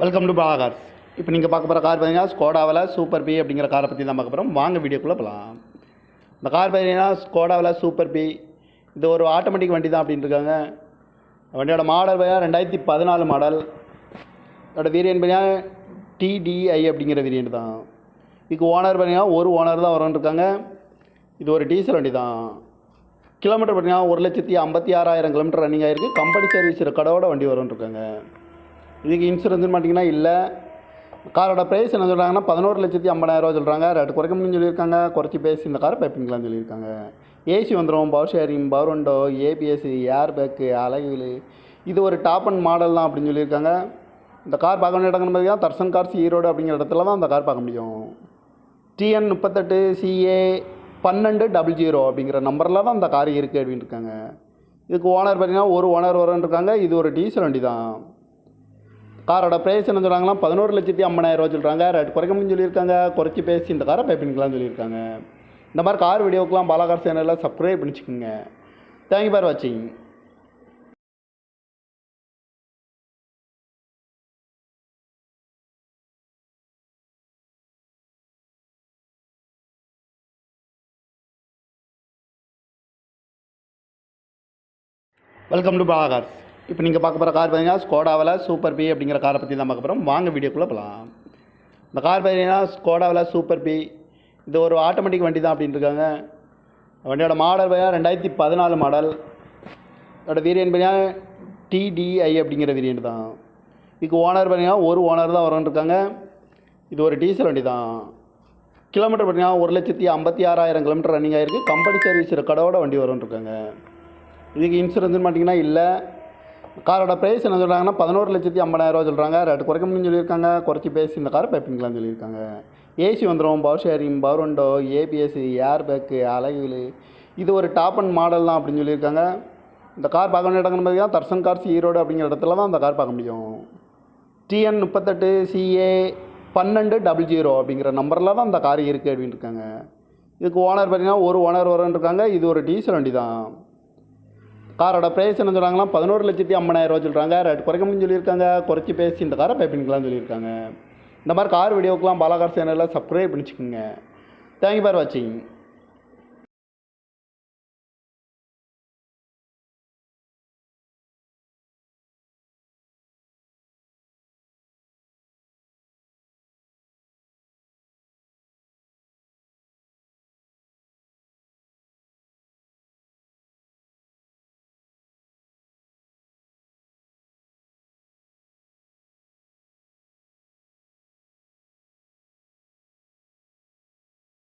Welcome to Balakars இப்போ நீங்கள் பார்க்க போகிற கார் பார்த்தீங்கன்னா ஸ்கோடாவில் சூப்பர் பி அப்படிங்கிற காரை பற்றி தான் பார்க்க போகிறோம் வாங்க வீடியோக்குள்ளே போகலாம் இந்த கார் பார்த்தீங்கன்னா ஸ்கோடாவில் சூப்பர் பி இது ஒரு ஆட்டோமேட்டிக் வண்டி தான் அப்படின்னு இருக்காங்க. வண்டியோட மாடல் பார்த்தீங்கன்னா ரெண்டாயிரத்தி பதினாலு மாடல் அதோட வேரியன்ட் பார்த்தீங்கன்னா டிடிஐ அப்படிங்கிற வேரியன்ட் தான். இதுக்கு ஓனர் பார்த்தீங்கன்னா ஒரு ஓனர் தான் வரும்னு இருக்காங்க. இது ஒரு டீசல் வண்டி தான். கிலோமீட்டர் பார்த்தீங்கன்னா ஒரு லட்சத்தி ஐம்பத்தி ஆறாயிரம் கிலோமீட்டர் ரன்னிங் ஆகிருக்கு கம்பெனி சர்வீஸ் ரெக்கார்டோட வண்டி வரும்னு இருக்காங்க. இதுக்கு இன்சூரன்ஸ்னு மாட்டிங்கன்னா இல்லை. காரோட ப்ரைஸ் என்ன சொல்கிறாங்கன்னா பதினோரு லட்சத்தி ஐம்பதாயிரரூவா சொல்கிறாங்க ரேட்டு குறைக்க முடியும்னு சொல்லியிருக்காங்க. குறைச்சி பேசி இந்த காரை பைப்பிங்களான்னு சொல்லியிருக்காங்க. ஏசி வந்துடும் power steering power window ABS air bag alloy wheel இது ஒரு டாப் அண்ட் மாடல் தான் அப்படின்னு சொல்லியிருக்காங்க. இந்த கார் பார்க்க வேண்டிய இடங்கள்னு பார்த்தீங்கன்னா தர்சன் கார்ஸ் ஈரோடு அப்படிங்கிற இடத்துல தான் அந்த கார் பார்க்க முடியும். டிஎன் முப்பத்தெட்டு சிஏ பன்னெண்டு டபுள் ஜீரோ அப்படிங்கிற நம்பரில் தான் அந்த கார் இருக்குது அப்படின்னு இருக்காங்க. இதுக்கு ஓனர் பார்த்தீங்கன்னா ஒரு ஓனர் வரன்னு இருக்காங்க. இது ஒரு டீசல் வண்டி தான் காரோட ப்ரைஸ் என்ன சொல்கிறாங்கன்னா பதினோரு லட்சத்தி ஐம்பதாயிரம் ரூபா சொல்கிறாங்க ரேட் குறைக்க முடியும்னு சொல்லியிருக்காங்க. குறைச்சி பேசி இந்த காரை பைப்பிங்கலாம் சொல்லியிருக்காங்க. இந்த மாதிரி கார் வீடியோக்கெலாம் பாலாகார் சேனலில் சப்ஸ்கிரைப் பண்ணிச்சுக்கோங்க. தேங்க்யூ ஃபார் வாட்சிங் வெல்கம் டு பாலாகார்ஸ் இப்போ நீங்கள் பார்க்க போகிற கார் பார்த்தீங்கன்னா ஸ்கோடாவில் சூப்பர் பி அப்படிங்கிற காரை பற்றி தான் பார்க்க போகிறோம். வாங்க வீடியோக்குள்ளே போகலாம். இந்த கார் பார்த்தீங்கன்னா ஸ்கோடாவில் சூப்பர் பி இது ஒரு ஆட்டோமேட்டிக் வண்டி தான் அப்படின்னு இருக்காங்க. வண்டியோட மாடல் பார்த்தீங்கன்னா ரெண்டாயிரத்தி பதினாலு மாடல் அதோட வேரியன்ட் பார்த்தீங்கன்னா டிடிஐ அப்படிங்கிற வேரியன்ட் தான். இதுக்கு ஓனர் பார்த்தீங்கன்னா ஒரு ஓனர் தான் வரும்னு இருக்காங்க. இது ஒரு டீசல் வண்டி தான். கிலோமீட்டர் பார்த்தீங்கன்னா ஒரு லட்சத்தி ஐம்பத்தி ஆறாயிரம் கிலோமீட்டர் ரன்னிங் ஆகிருக்கு கம்பெனி சர்வீஸ் ரெக்கார்டோட வண்டி வரும்னு இருக்காங்க. இதுக்கு இன்சூரன்ஸ்னு பார்த்தீங்கன்னா இல்லை. காரோட ப்ரைஸ் என்ன சொல்கிறாங்கன்னா பதினோரு லட்சத்தி ஐம்பதாயிரரூவா சொல்கிறாங்க ரேட்டு குறைக்க முடியும்னு சொல்லியிருக்காங்க. குறைச்சி பேசி இந்த காரை பைப்பிங்களான்னு சொல்லியிருக்காங்க ஏசி வந்துடும் power steering power window ABS air bag alloy wheel இது ஒரு டாப் அண்ட் மாடல் தான் அப்படின்னு சொல்லியிருக்காங்க. இந்த கார் பார்க்க வேண்டிய இடங்கள்னு பார்த்தீங்கன்னா தர்சன் கார்ஸ் ஈரோடு அப்படிங்கிற இடத்துல தான் அந்த கார் பார்க்க முடியும். டிஎன் முப்பத்தெட்டு சிஏ பன்னெண்டு டபுள் ஜீரோ அப்படிங்கிற நம்பரில் தான் அந்த கார் இருக்குது அப்படின்னு இருக்காங்க. இதுக்கு ஓனர் பார்த்தீங்கன்னா ஒரு ஓனர் வரன்னு இருக்காங்க. இது ஒரு டீசல் வண்டி தான். காரோட ப்ரைஸ் என்ன சொல்கிறாங்கன்னா பதினோரு லட்சத்தி ஐம்பதாயிரம் ரூபா சொல்கிறாங்க ரேட் குறைக்க முடியும்னு சொல்லியிருக்காங்க. குறைச்சி பேசி இந்த காரை பைப்பிங்கலாம் சொல்லியிருக்காங்க. இந்த மாதிரி கார் வீடியோக்கெலாம் பாலாகார் சேனலில் சப்ஸ்கிரைப் பண்ணிச்சுக்கோங்க. தேங்க்யூ ஃபார் வாட்சிங்